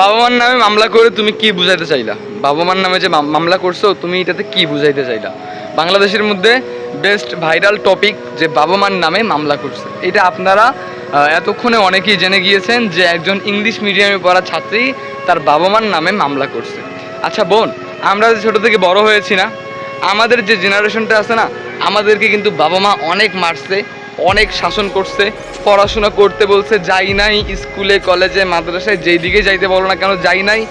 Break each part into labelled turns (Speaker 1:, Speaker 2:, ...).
Speaker 1: বাবা মার নামে মামলা করে তুমি কি বুঝাইতে চাইলা? বাবা মার নামে যে মামলা করছ, তুমি এটাতে কি বুঝাইতে চাইলা? বাংলাদেশের মধ্যে বেস্ট ভাইরাল টপিক যে বাবা মার নামে মামলা করছে। এটা আপনারা এতক্ষণে অনেকেই জেনে গিয়েছেন যে একজন ইংলিশ মিডিয়ামে পড়া ছাত্রী তার বাবা মার নামে মামলা করছে। আচ্ছা বোন, আমরা যে ছোট থেকে বড় হয়েছি না, আমাদের যে জেনারেশনটা আছে না, আমাদেরকে কিন্তু বাবা মা অনেক মারছে। অনেক শাসন করছে, পড়াশোনা করতে বলছে, যাই নাই স্কুলে, কলেজে, মাদ্রাসায়, যেই দিকে যাইতে বলো না কেন, যাই নাই।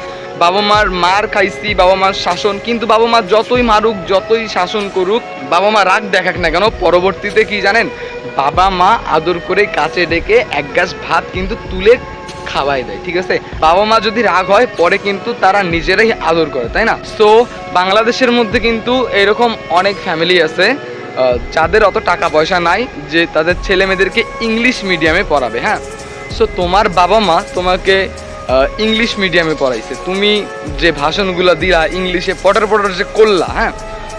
Speaker 1: বাবা মার মার খাইছি, বাবা মার শাসন, কিন্তু বাবা মা যতই মারুক, যতই শাসন করুক, বাবা মা রাগ দেখাক না কেন, পরবর্তীতে কি জানেন? বাবা মা আদর করে কাছে ডেকে এক গাছ ভাত কিন্তু তুলে খাওয়াই দেয়, ঠিক আছে? বাবা মা যদি রাগ হয়, পরে কিন্তু তারা নিজেরাই আদর করে, তাই না? সো বাংলাদেশের মধ্যে কিন্তু এরকম অনেক ফ্যামিলি আছে যাদের অত টাকা পয়সা নাই, যে তাদের ছেলে মেয়েদেরকে ইংলিশ মিডিয়ামে পড়াবে হ্যাঁ? সো তোমার বাবা মা তোমাকে ইংলিশ মিডিয়ামে পড়াইছে। তুমি যে ভাষণগুলো দিলা ইংলিশে পটার পটার যে করলা হ্যাঁ?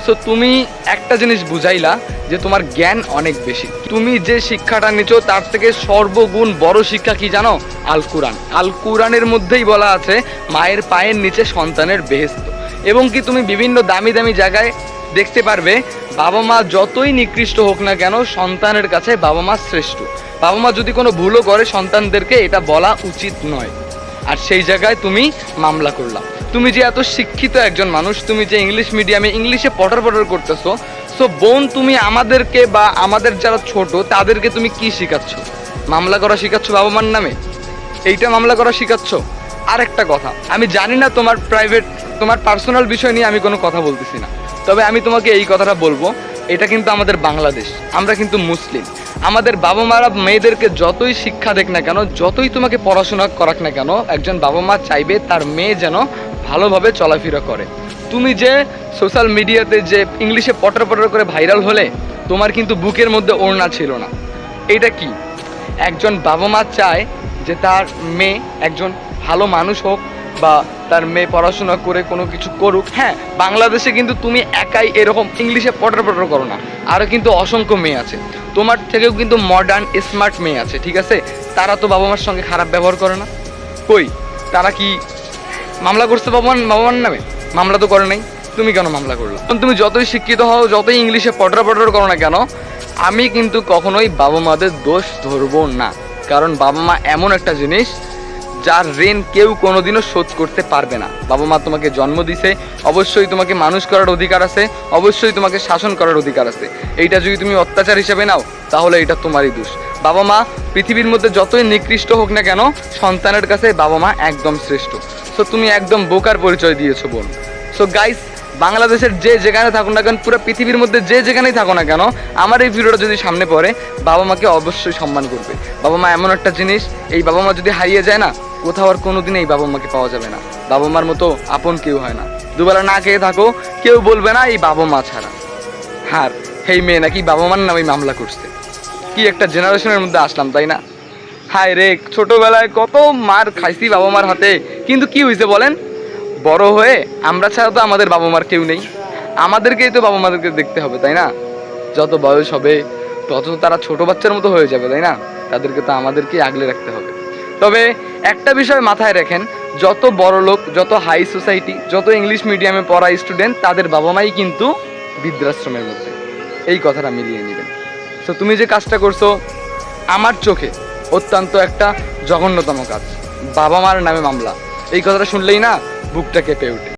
Speaker 1: সো তুমি একটা জিনিস বুঝাইলা যে তোমার জ্ঞান অনেক বেশি। তুমি যে শিক্ষাটা নিছো, তার থেকে সর্বগুণ বড় শিক্ষা কি জানো? আল কুরআন আল কুরআনের মধ্যেই বলা আছে, মায়ের পায়ের নিচে সন্তানের বেহেস্ত এবং কি তুমি বিভিন্ন দামি দামি জায়গায় দেখতে পারবে, বাবা মা যতই নিকৃষ্ট হোক না কেন, সন্তানের কাছে বাবা মা শ্রেষ্ঠ। বাবা মা যদি কোনো ভুলও করে, সন্তানদেরকে এটা বলা উচিত নয়। আর সেই জায়গায় তুমি মামলা করলা। তুমি যে এত শিক্ষিত একজন মানুষ, তুমি যে ইংলিশ মিডিয়ামে ইংলিশে পটার পটার করতেছো সো বোন তুমি আমাদেরকে বা আমাদের যারা ছোট, তাদেরকে তুমি কি শেখাচ্ছ? মামলা করা শেখাচ্ছ বাবা মার নামে? এইটা মামলা করা শেখাচ্ছ? আর একটা কথা, আমি জানি না তোমার প্রাইভেট তোমার পার্সোনাল বিষয় নিয়ে আমি কোনো কথা বলতেছি না, তবে আমি তোমাকে এই কথাটা বলব, এটা কিন্তু আমাদের বাংলাদেশ, আমরা কিন্তু মুসলিম। আমাদের বাবা মারা মেয়েদেরকে যতই শিক্ষা দেখ না কেন, যতই তোমাকে পড়াশোনা করাক না কেন, একজন বাবা মা চাইবে তার মেয়ে যেন ভালোভাবে চলাফেরা করে। তুমি যে সোশ্যাল মিডিয়াতে যে ইংলিশে পটার পটার করে ভাইরাল হলে, তোমার কিন্তু বুকের মধ্যে ওড়না ছিল না। এটা কি? একজন বাবা মা চায় যে তার মেয়ে একজন ভালো মানুষ হোক বা তার মেয়ে পড়াশোনা করে কোনো কিছু করুক। হ্যাঁ বাংলাদেশে কিন্তু তুমি একাই এরকম ইংলিশে পটার পটার করো না। আরও কিন্তু অসংখ্য মেয়ে আছে। তোমার থেকেও কিন্তু মডার্ন স্মার্ট মেয়ে আছে, ঠিক আছে? তারা তো বাবা মার সঙ্গে খারাপ ব্যবহার করে না। কই? তারা কি মামলা করছে বাবা মার- বাবা মার নামে। মামলা তো করে নাই। তুমি কেন মামলা করল? তুমি যতই শিক্ষিত হও, যতই ইংলিশে পটর পটর করো না কেন, আমি কিন্তু কখনোই বাবা মাদের দোষ ধরবো না। কারণ বাবা মা এমন একটা জিনিস, যার ঋণ কেউ কোনোদিনও শোধ করতে পারবে না। বাবা মা তোমাকে জন্ম দিছে, অবশ্যই তোমাকে মানুষ করার অধিকার আছে, অবশ্যই তোমাকে শাসন করার অধিকার আছে। এইটা যদি তুমি অত্যাচার হিসেবে নাও, তাহলে এটা তোমারই দোষ। বাবা মা পৃথিবীর মধ্যে যতই নিকৃষ্ট হোক না কেন, সন্তানের কাছে বাবা মা একদম শ্রেষ্ঠ। সো তুমি একদম বোকার পরিচয় দিয়েছ বোন সো গাইস বাংলাদেশের যে যেখানে থাকুন না কেন, পুরো পৃথিবীর মধ্যে যে যেখানেই থাকো না কেন, আমার এই ভিডিওটা যদি সামনে পড়ে, বাবা মাকে অবশ্যই সম্মান করবে। বাবা মা এমন একটা জিনিস, এই বাবা মা যদি হারিয়ে যায় না, কোথাও আর কোনোদিন এই বাবা মাকে পাওয়া যাবে না। বাবা মার মতো আপন কেউ হয় না। দুবেলা না খেয়ে থাকো, কেউ বলবে না এই বাবা মা ছাড়া। হার, এই মেয়ে নাকি বাবা মার নামে মামলা করছে। কি একটা জেনারেশনের মধ্যে আসলাম, তাই না? হায় রে, ছোটবেলায় কত মার খাইছি বাবা মার হাতে। কিন্তু কি হয়েছে বলেন? বড় হয়ে আমরা ছাড়া তো আমাদের বাবা মার কেউ নেই। আমাদেরকেই তো বাবা মাদেরকে দেখতে হবে, তাই না? যত বয়স হবে, তত তারা ছোট বাচ্চার মতো হয়ে যাবে, তাই না? তাদেরকে তো আমাদেরকেই আগলে রাখতে হবে। তবে একটা বিষয় মাথায় রাখেন, যত বড় লোক, যত হাই সোসাইটি যত ইংলিশ মিডিয়ামে পড়া স্টুডেন্ট তাদের বাবা মাই কিন্তু বৃদ্ধাশ্রমের মধ্যে। এই কথাটা মিলিয়ে নেবেন। তো তুমি যে কাজটা করছ, আমার চোখে অত্যন্ত একটা জঘন্যতম কাজ। বাবা মার নামে মামলা। এই কথাটা শুনলেই না, বুকটা কেঁপে ওঠে।